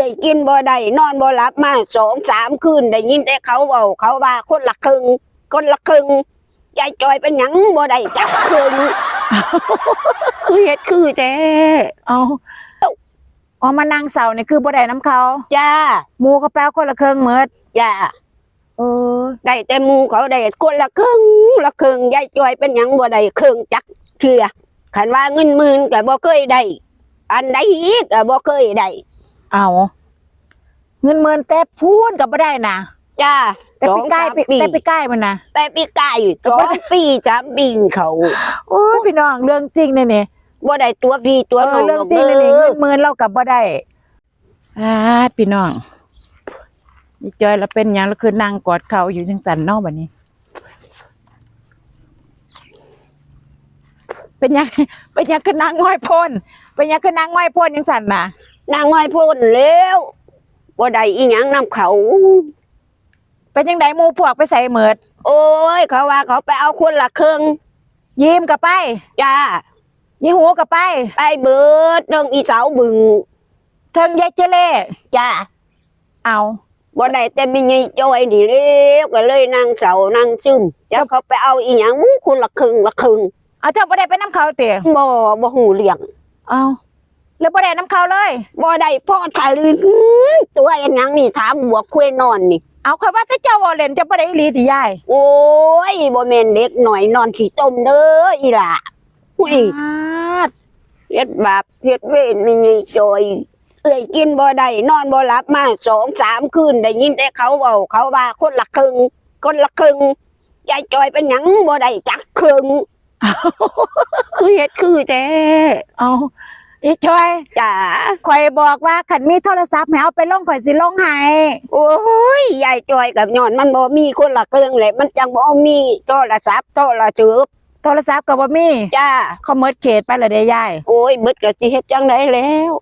อ้ยกินบ่ได้นอนบ่หลับมาสองสามคืนได้ยินแต่เขาเว้าเขาว่าคนละครึ่งคนละครึ่งยายจอยเป็นหยังบ่ได้จักครึ่งคือเฮ็ดคือแท้เอาอ๋อมานั่งเสานี่คือบ่ได้น้ำเขาจ้าหมูก็แปลคนละเครื่องเมิดจ้าเออได้แต่หมูเขาได้คนละครึ่งละครึ่งยายจอยเป็นหยังบ่ได้ครึ่งจักเทื่อคันว่าเงินหมื่นก็บ่เคยได้อันใดอีกก็บ่เคยได้ เอาเงินเมินแต่พูนก็บ่ได้นะจ้าแต่สอไปงใกล้สามไปปีแต่ไปใกล้มันนะแต่ปีกายสองปีสามปีเขาโอ้ยพี่น้องเรื่องจริงเนี่ยนี่บ่ได้ตัวพี่ตัวเอน้อองเรื่องจริงเลยนี่เงินเมินเรากับบ่ได้อาดพี่น้องนี่จอยแล้วเป็นหยังแล้วคือนั่งกอดเขาอยู่จังสันเนอกบัดนี้ เป็นหยังเป็นหยังคือนั่งง่อยพ่นเป็นหยังคือนั่งง่อยพ่นจังสันน่ะ นางไม่พ้นแล้วบ่ได้อีหยังนำเขา เป็นยังไงหมูพวกไปใส่เหมิด โอ้ย เขาว่าเขาไปเอาคนละครึ่งยิ้มกับไปจ้ายี่หูกับไป ไปเบิดเรื่องอีสาวบึงเทิงยายเจเล่จ้าเอาบ่ได้แต่มีไงจอยนี่แล้วก็เลยนั่งเสานั่งซึมแล้วเขาไปเอาอีหยังคนละครึ่งละครึ่งเอาเจ้าบ่ได้ไปน้ำเขาเตี๋ยบ่บ่หูเลี้ยงเอา แล้วบ่ได้น้ำเขาเลย บ่ได้พ่อชายลืนตัวอันหยังนี่ถามบวกคุยนอนนี่ เอาคอยว่าถ้าเจ้าบ่เล่นเจ้าบ่ได้อีหลีติยายโอ้ยบ่แม่นเด็กหน่อยนอนขี้ต้มเด้ออีหล่ะอุ้ยอาดเฮ็ดบาปเฮ็ดเวรนี่ไงจอย เอ้ยกินบ่ได้นอนบ่หลับมาสองสามคืนได้ยินแต่เขาเว้าเขาว่าคนละครึ่งคนละครึ่งยายจอยเป็นหยังบ่ได้จักครึ่งคือเฮ็ดคือแท้เอา อีจอยจ้าข่อยบอกว่าขันมีโทรศัพท์ให้เอาไปลงข่อยสิลงให้โอ้ยยายจอยกับย้อนมันบ่มีคนละครึ่งแหละมันจังบ่มีโทรศัพท์โทรศัพท์โทรศัพท์ก็บ่มีจ้าเขาเมิดเขตไปและเด้ยายโอ้ยเบิดก็สิเฮ็ดจังไดแล้ว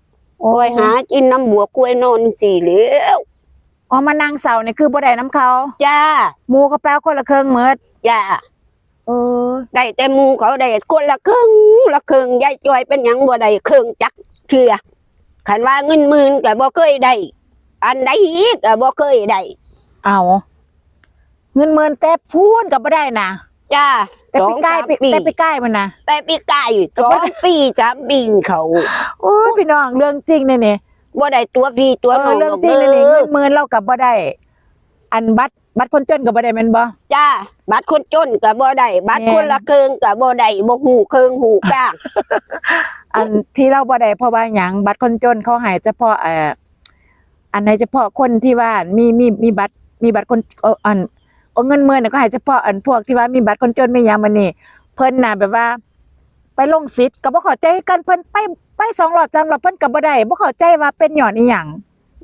โอ้โอ้ยหากินน้ำบัวกล้วยนอนสิแล้วอ๋อมานั่งเสานี่คือบ่ได้น้ำเขาจ้าหมูก็แปลคนละเครื่องเมิดจ้าเออได้แต่หมูเขาได้คนละครึ่งละครึ่งยายจอยเป็นหยังบ่ได้ครึ่งจักเทื่อคันว่าเงินหมื่นก็บ่เคยได้อันใดอีกก็บ่เคยได้เอา เงินเมินแต่พูนก็บ่ได้นะจ้าแต่ไปใกล้สองไปสามปีแต่ไปใกล้มันนะ แต่ปีกายสองปีสามปีเขาโอ้ยพี่น้องเรื่องจริงเนี่ยนี่บ่ได้ตัวพี่ตัวเอน้อองเรื่องจริงเลยนี่เงินหมื่นเรากับบ่ได้ อันบัตร บัตรคนจนกับบ่ได้แม่นบ่จ้าบัตรคนจนก็บ่ได้บัตรแม่นคนละครึ่งก็บ่ได้บ่ฮู้ครึ่งฮู้กลางอันที่เราบ่ได้เพราะว่าหยังบัตรคนจนเขาให้เฉพาะเอ่ออันให้เฉพาะคนที่ว่ามีมีมีบัตรมีบัตรคนเอออันเอาเงินหมื่นน่ะก็ให้เฉพาะอันพวกที่ว่ามีบัตรคนจนไม่ยังมันนี่เพิ่นน่ะแบบว่า ไปลงสิทธิ์ก็บ่เข้าใจกันเพิ่นไปไปสองรอบสามรอบเพิ่นก็บ่ได้บ่เข้าใจว่าเป็นหย่อนอีหยัง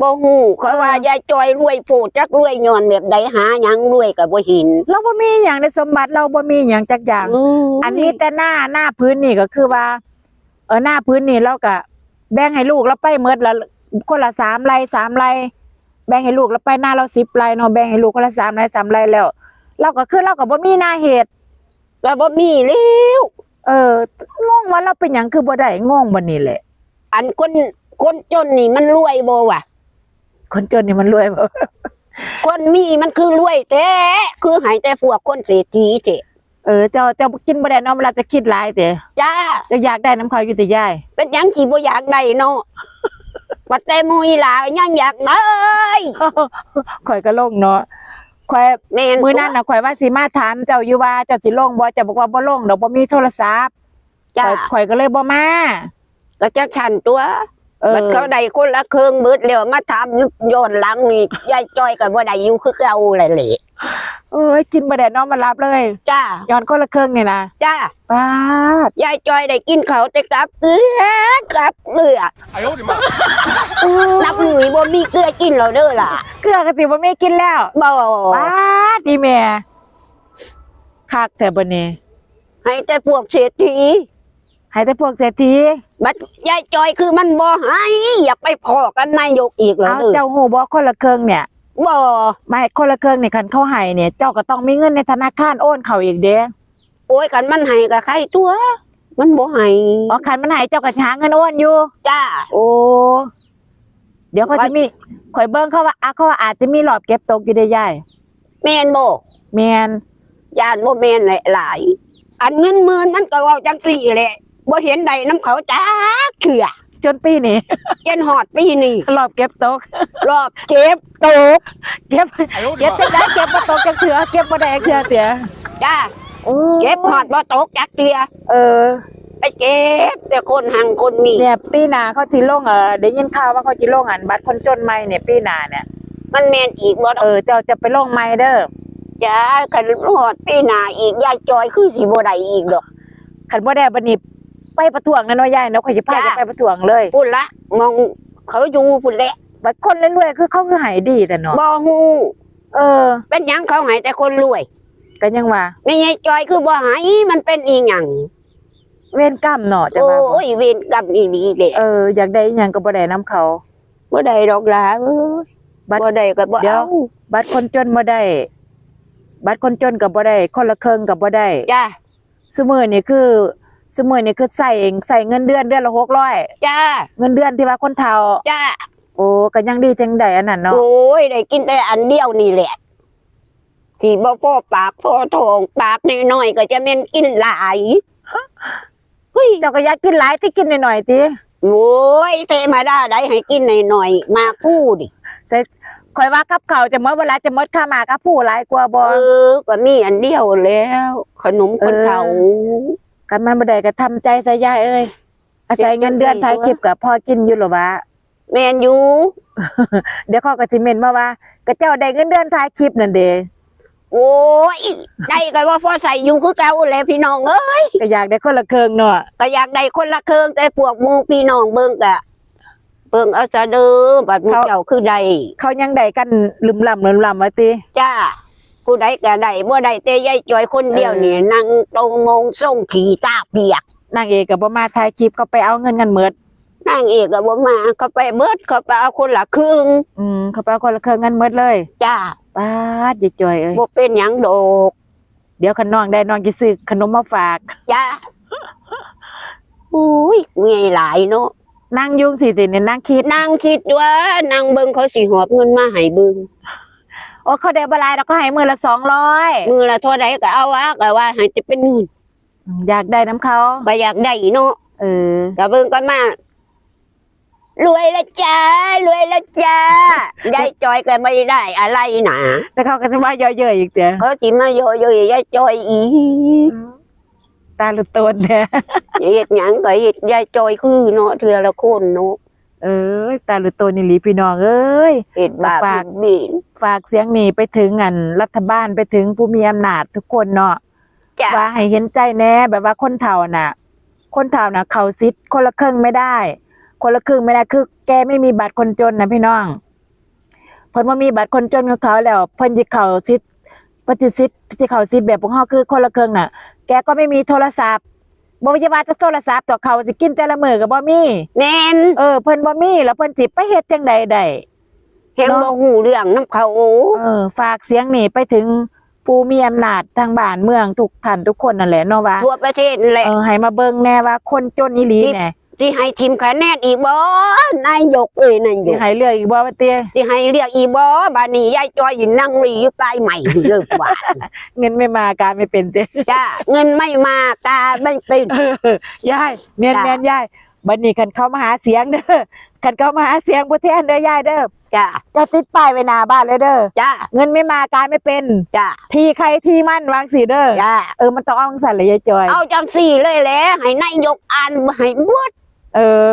บ่ฮู้เขาว่ายายจอยรวยโพดจักรวยย้อนแบบใดหาหยังรวยก็บ่เห็นเราบ่มีหยังในสมบัติเราบ่มีหยังจักอย่าง อันนี้แต่หน้าหน้าพื้นนี่ก็คือว่า เออหน้าพื้นนี่เราก็แบ่งให้ลูกเราไปเมดละคนละสามไร่สามไร่แบ่งให้ลูกเราไปหน้าเราสิบไร่เนาะแบ่งให้ลูกคนละสามไร่สามไร่แล้ว เราก็คือเราก็บ่มีหน้าเหตุก็บ่มีแล้วเอองงว่าเราเป็นหยังคือบ่ได้งงบ่นี่แหละ อันคนคนจนนี่มันรวยบ่วะ คนจนนี่มันรวยบ่คนมีมันคือรวยแต่คือใหายแต่พวกคนเศรษฐีเจเออเจ้าเจ้ากินบ่ได้เนาะเวลาจะคิดหลายแต่จ้าเจ้าอยากได้น้ำเขาอยู่แต่ยายเป็นหยังที่บ่อยากได้เนาะบัดแต่มุยหลายังอยากได้ข่อยก็ลงเนาะข่อยแม่นมื้อนั้นน่ะข่อยว่าสิมาถามเจ้าอยู่ว่าเจ้าสิลงบ่เจ้าบอกว่าบ่ลงดอกบ่มีโทรศัพท์จ้าข่อยข่อยก็เลยบ่มาก็จะชันตัว มันเขาได้คนละเครื่องมืดเร็วมาทำย้อนหลังนี่ยายจอยกับว่าได้อยู่คือเอาอะไรเลยเอ้ยกินบะแดดน้องมารับเลยจ้าย้อนคนละเครื่องเนี่ยนะจ้าป้ายายจอยได้กินเขาแต่กลับเกลือกลับเกลือไอ้โอ้ดิมารับหนุ่ยบ่มีเกลือกินเราเด้อล่ะเกลือกระสิบ่มีกินแล้วบ่ป้าดีแม่คักแต่บนนี้ให้แต่พวกเศรษฐี ให้แต่พวกเศรษฐีบัดยายจอยคือมันบ่ให้อยากไปพอกันนายกอีกแล้วเอาเด้อเจ้าฮู้บ่คนละเครื่องเนี่ยบ่ไม่คนละเครื่องนี่คันเขาให้เนี่ย เจ้าก็ต้องมีเงินในธนาคารโอนเข้าอีกเด้โอ้ยกันมันให้กับใครตัว มันบ่ให้อ๋อคันมันให้เจ้าก็สิหาเงินโอนอยู่จ้าโอ้เดี๋ยวเขาจะมีข่อยเบิ่งเขาว่าอะเขาว่าอาจจะมีรอบเก็บตกอยู่ได้ยายแม่นบ่แม่นยานบ่แม่นหลายๆอันเงินหมื่นมันก็เว้าจังซี่แหละ บ่เห็นใดน้ำเขาจักเถื่อจนปีนี้เจนฮอดปีนี้รอบเก็บตกรอบเก็บตก เก็บเก็บจังได้เก็บบ่ตกจังเถือเก็บบ่ได้จักเถือเตียจ้าโอ้เก็บฮอดบ่ตกจักเทื่อเออไปเก็บแต่คนหังคนมีเนี่ยปีหน้าเขาสิลงเออได้ยินข่าวว่าเขาสิลงอันบัตรคนจนใหม่เนี่ยปีหน้าเนี่ย มันแม่นอีกบ่ดอกเออเจ้าจะไปลงใหม่เด้อจ้าคันฮอดปีหน้าอีกยายจอยคือสิบ่ได้อีกดอกคันบ่ได้บัดนี้ ไปประท้วงนะเนาะยายเนาะข่อยสิพาจ้ะจะไปประท้วงเลยพุ่นละมองเขาอยู่พุ่นแหละบัดคนรวยๆคือเขาคือใหายดีแต่เนาะบ่ฮู้เออเป็นหยังเขาให้แต่คนรวยก็ยังว่าไม่ยายจอยคือบ่ให้มันเป็นอีหยังเวรกรรมเนาะจังโอว่าบ่้ยเวรกรรมอีหลีแหละเอออยากได้อิหยังก็บ่ได้นํเขา บ่ได้ดอกหลาเอ้ยบัดบ่ได้ก็บ่เดี๋ยว เอาบัตรคนจนบ่ได้ บัตรคนจนก็บ่ได้ คนละครึ่งก็บ่ได้ จ้าซุมื้อนี่คือ ซุมื้อนี่คือใส่เองใส่เงินเดือนเดือนละ600จ้าเงินเดือนที่ว่าคนเฒ่าจ้าโอ้ก็ยังดีจังได้อันนั้นเนาะโอ้ยได้กินแต่อันเดียวนี่แหละที่บ่พอปากพอท้องปากน้อยๆก็จะแม่นกินหลายเฮ้ยเจ้าก็อยากกินหลายที่กินหน่อยๆติโอ้ยเทมาได้ได้ให้กินหน่อยๆมาพูดดิใส่ข่อยว่ากับข้าวจะหมดเวลาจะหมดค่ามากับผู้หลายกว่าบ่เออก็มีอันเดียวแล้ว ขนมคนเฒ่า กันมันบ่ได้ก็ทำใจซะยายเอ้ยอาศัยเงินเดือนถ่ายคลิปก็พอกินอยู่หรอวะแม่นอยู่ เดี๋ยวเขาก็สิเมนมาว่าก็เจ้าได้เงินเดือนถ่ายคลิปนั่นเด้โอ้ยได้ก็ว่าพอใส่อยู่คือเก่าแหล้วพี่น้องเอ้ยก็อยากได้คนละเครื่องเนาะก็อยากได้คนละเครื่องแต่พวกหมู่พี่น้องเบิ่งกะเบิ่งเอาซะเด้อบัดหมู่เจ้าคือได้เขายังได้กันลืมลำลืมลำว่าติจ้า ผู้ใดก็ได้บ่ได้แต่ยายจอยคนเดียวนี่นั่งตรงมงส่งขี่ตาเปียกนางเอกก็บ่มาถ่ายคลิปเขาไปเอาเงินกันหมดนางเอกก็บ่มาเขาไปเบิดเขาไปเอาคนละครึ่งอืมเขาไปเอาคนละเครื่องกันหมดเลยจ้าป้าดอย่าจ่อยเอ้ยบ่เป็นหยังดอกเดี๋ยวคันน้องได้น้องจะซื้อขนมมาฝากจ้าอุ้ยเงยหลายเนาะนั่งยุ่งสิติเนี่ยนั่งคิดนางคิดว่านางเบิ่งเขาสิหอบเงินมาให้เบิ่ง โอ้เขาได้บ่หลายแล้วก็ให้มือละ200มือละเท่าใดก็เอาวะก็ว่าให้จะเป็นเงินอยากได้น้ำเขาบ่อยากได้เนาะเออก็เบิ่งก็มารวยละจ้ารวยละจ้ายายจอยก็ไม่ได้อะไรหนาแล้วเขาก็จะว่าเยอะๆอีกเด้อเขาสิมาโยโย่ยายจอยอีกตาลุโตนแท้เฮ็ดหยังก็เฮ็ดยายจอยคือเนาะเทื่อละคนเนาะ เอ้ยตาลุโตนนี่หลีพี่น้องเอ้ยเฮ็ดบาปฝากเฮ็ดบินฝากเสียงนี้ไปถึงอันรัฐบาลไปถึงผู้มีอำนาจทุกคนเนาะจ้ะว่าให้เห็นใจแน่แบบว่าคนเฒ่าน่ะ คนเฒ่าน่ะ เขาซิดคนละครึ่งไม่ได้ คนละครึ่งไม่ได้คือ แกไม่มีบัตรคนจนนะพี่น้องเพิ่นว่ามีบัตรคนจนของเขาแล้วเพิ่นสิเขาซิดเพิ่นสิซิดเพิ่นสิเขาซิดแบบของเฮาคือคนละครึ่งน่ะ แกก็ไม่มีโทรศัพท์ บ่ว่าจะว่าจะโทรศัพท์ต่อเขาสิกินแต่ละมื้อก็บ่มีแม่นเออเพิ่นบ่มีแล้วเพิ่นสิไปเฮ็ดจังใดได้เฮ็ดบ่ฮู้เรื่องนํเขาเออ ฝากเสียงนี่ไปถึงผู้มีอำนาจทางบ้านเมืองทุกท่านทุกคนนั่นแหละเนาะว่าทั่วประเทศนั่นแหละ เออให้มาเบิ่งแน่ว่าคนจนอีหลีแน่ สิให้ทีมคะแนนอีกบ่นายกเอ้ยนายสิกให้เลือกอีกบ่ว่าเตี้ยสิให้เรียกอีกบ่บัดนี้ยายจอยยินนั่งรีอยู่ปลายใหม่เลิกว่าเงินไม่มาการไม่เป็นเตี้ยจ้าเงินไม่มาตาไม่เป็นเออยายแม่นจ้ะแม่นยายบัดนี้คันเข้ามาหาเสียงเด้อคันเข้ามาหาเสียงผู้แทนเด้อยายเด้อจ้าจะติดป้ายไว้หน้าบ้านเลยเด้อจ้าเงินไม่มาการไม่เป็น จ้าทีใครทีมันวางสิเด้อจ้าเออมันต้องเอาจังซั่นเลยยายจอยเอาจังสี่เลยแหละให้นายกอ่านให้เบิด เออ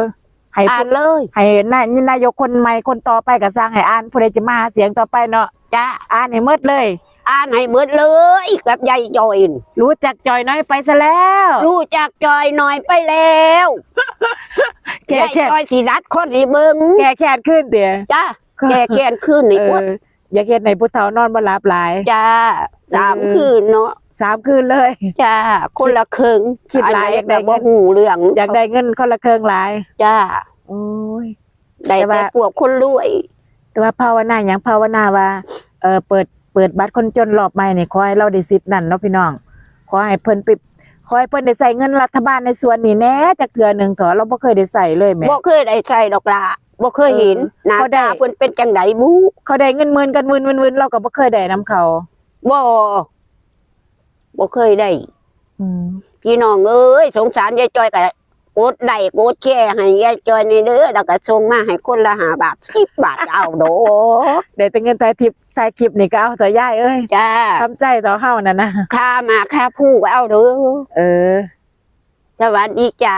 ให้อ่าผู้นเลย ให้นายนายกคนใหม่คนต่อไปก็สร้างให้อ่านผู้ใดจะมาหาเสียงต่อไปเนาะจ้าอ่านให้หมดเลย อ่านให้เบิดเลยกับยายจอยน่ะรู้จักจอยน้อยไปซะแล้วรู้จักจอยหน่อยไปแล้วแก่ยายแค่จอยสิรัดคนให้เบิ่งแก่แค้นขึ้นเตี๋ยจ้าแกแค้นขึ้นในเอปวดอ อย่าเฮ็ดในผู้เฒ่านอนบ่หลับหลาย จ้าสามเออคืนเนาะสามคืนเลย จ้าคนละครึ่งคิดหลายอยากได้แต่บ่เงินหูเรื่องอยากได้เงินคนละเครื่องหลาย จ้าโอ้ย ได้แต่แต่ว่าพวกคนรวย แต่ว่าภาวนาหยังภาวนาว่าเออเปิดเปิดบัตรคนจนรอบใหม่นี่ขอให้เราได้สิทธิ์นั่นเนาะพี่น้อง ขอให้เพิ่นปิขอให้เพิ่นได้ใส่เงินรัฐบาลในส่วนนี้แหน่จักเทื่อหนึงเถอะเราบ่เคยได้ใส่เลยแหม่บ่เคยได้ใส่ดอกละ บ่เคยเห็นหน้าเขาได้ ตาเพิ่นเป็นจังไดบุเขาได้เงินหมื่นกันหมื่นหมื่นๆๆเราก็บ่เคยได้นํเขาบ่บ่เคยได้ อืมพี่น้องเอ้ยสงสารยายจอยก็กดได้กดแชร์ให้ยายจอยนี่เด้อแล้วก็ส่งมาให้คนละห้าบาทสิบบาทเอาโดได้แต่เงินถ่ายทิปถ่ายคลิปนี่ก็เอาต่อยายเอ้ยจ้าทำใจต่อเฮานั่นนะค่ามาค่าผู้ก็เอาเด้อเออ สวัสดีจ้า